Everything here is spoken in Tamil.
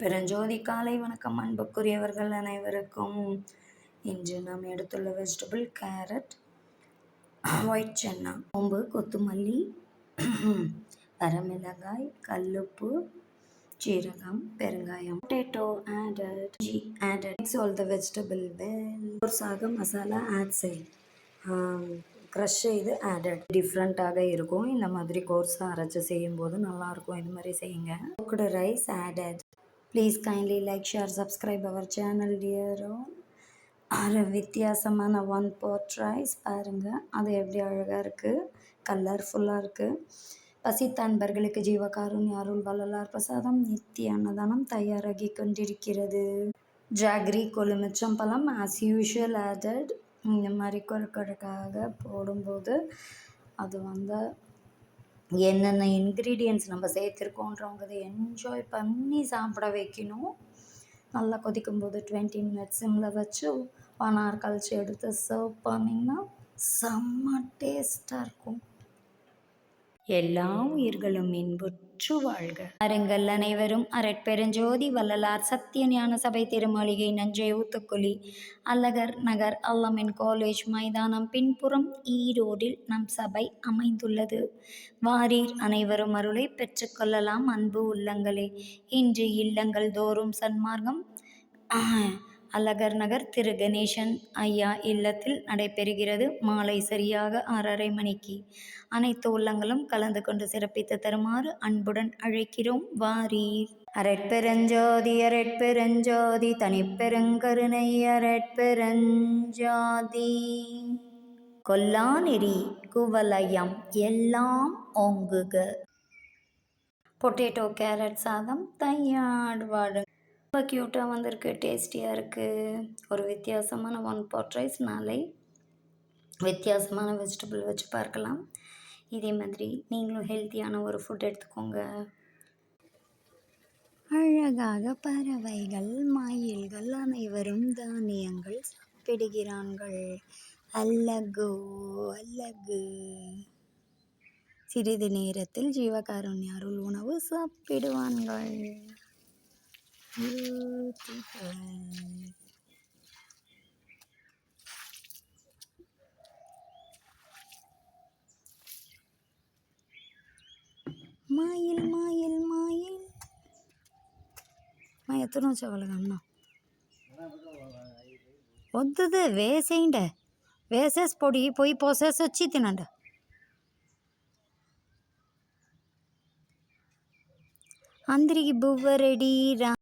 பெருஞ்சோதி காலை வணக்கம். அன்புக்குரியவர்கள் அனைவருக்கும் இன்று நாம் எடுத்துள்ள வெஜிடபிள் கேரட் ஒயிட் சென்னா கொம்பு கொத்துமல்லி வரமிளகாய் கல்லுப்பு சீரகம் பெருங்காயம் potato added G added mix all the vegetable well கோர்ஸாக masala add செய் க்ரஷ் செய்து ஆடட் டிஃப்ரெண்ட்டாக இருக்கும். இந்த மாதிரி கோர்ஸாக அரைச்சி செய்யும்போது நல்லாயிருக்கும் இது மாதிரி செய்யுங்க. Cooked rice added please kindly like share subscribe our channel டியரோ ஒரு வித்தியாசமான ஒன் போர்ட்ரைஸ் ரைஸ் பாருங்கள் அது எப்படி அழகாக இருக்குது கலர்ஃபுல்லாக இருக்குது பசித்த அன்பர்களுக்கு ஜீவகாருண்ய அருள் வள்ளலார் பிரசாதம் நித்திய அன்னதானம் தயாராகி கொண்டிருக்கிறது. ஜாக்ரி கொழுமிச்சம்பழம் ஆஸ் யூஷுவல் ஆடட் இந்த மாதிரி கொழுக்கடைக்காக போடும்போது அது வந்து என்னென்ன இன்க்ரீடியன்ட்ஸ் நம்ம சேர்த்துருக்கோன்றவங்க என்ஜாய் பண்ணி சாப்பிட வைக்கணும். நல்லா கொதிக்கும் போது டுவெண்ட்டி மினிட்ஸ் சிம்மில் வச்சு ஒன் கழிச்சு எடுத்து சர்வ் பண்ணிங்கன்னா செம்ம டேஸ்ட்டாக இருக்கும். எல்லா உயிர்களும் இன்புற்று வாழ்க. அருங்கள் அனைவரும் அரட்பெருஞ்சோதி வள்ளலார் சத்திய ஞான சபை திருமாளிகை நஞ்சை ஊத்துக்குழி. அல்லகர் நகர் அல்லமின் காலேஜ் மைதானம் பின்புறம் ஈரோடில் நம் சபை அமைந்துள்ளது. வாரீர் அனைவரும் அருளை பெற்றுக்கொள்ளலாம் அன்பு உள்ளங்களே. இன்று இல்லங்கள் தோறும் சன்மார்க்கம். அழகர் நகர் திரு கணேசன் ஐயா இல்லத்தில் நடைபெறுகிறது மாலை சரியாக ஆறரை மணிக்கு. அனைத்து உள்ளங்களும் கலந்து கொண்டு சிறப்பித்து தருமாறு அன்புடன் அழைக்கிறோம். வாரீர். அரட்பெருஞ்சோதி அரட்பெருஞ்சோதி தனிப்பெருங்கருணை அரட்பெருஞ்சாதி கொல்லாநெறி குவலயம் எல்லாம் ஓங்குக. பொட்டேட்டோ கேரட் சாதம் தயார் வாடு ரொம்ப க்யூட்டாக வந்திருக்கு டேஸ்டியாக இருக்குது ஒரு வித்தியாசமான ஒன் பாட் ரைஸ் நாளை வித்தியாசமான வெஜிடபிள் வச்சு பார்க்கலாம். இதே மாதிரி நீங்களும் ஹெல்த்தியான ஒரு ஃபுட் எடுத்துக்கோங்க. அழகாக பறவைகள் மயில்கள் அனைவரும் தானியங்கள் சாப்பிடுகிறார்கள். அல்லகோ அல்லகு. சிறிது நேரத்தில் ஜீவகாருண்யாருள் உணவு சாப்பிடுவார்கள் beautiful. మాయిల్ మాయిల్ మాయిల్ మా ఎత్తున వచ్చేవాళ్ళకన్నా వద్దుది వేసేయండి వేసేసి పొడి పోయి పోసేసి వచ్చి తినండి అందరికి బువ్వ రెడీ రా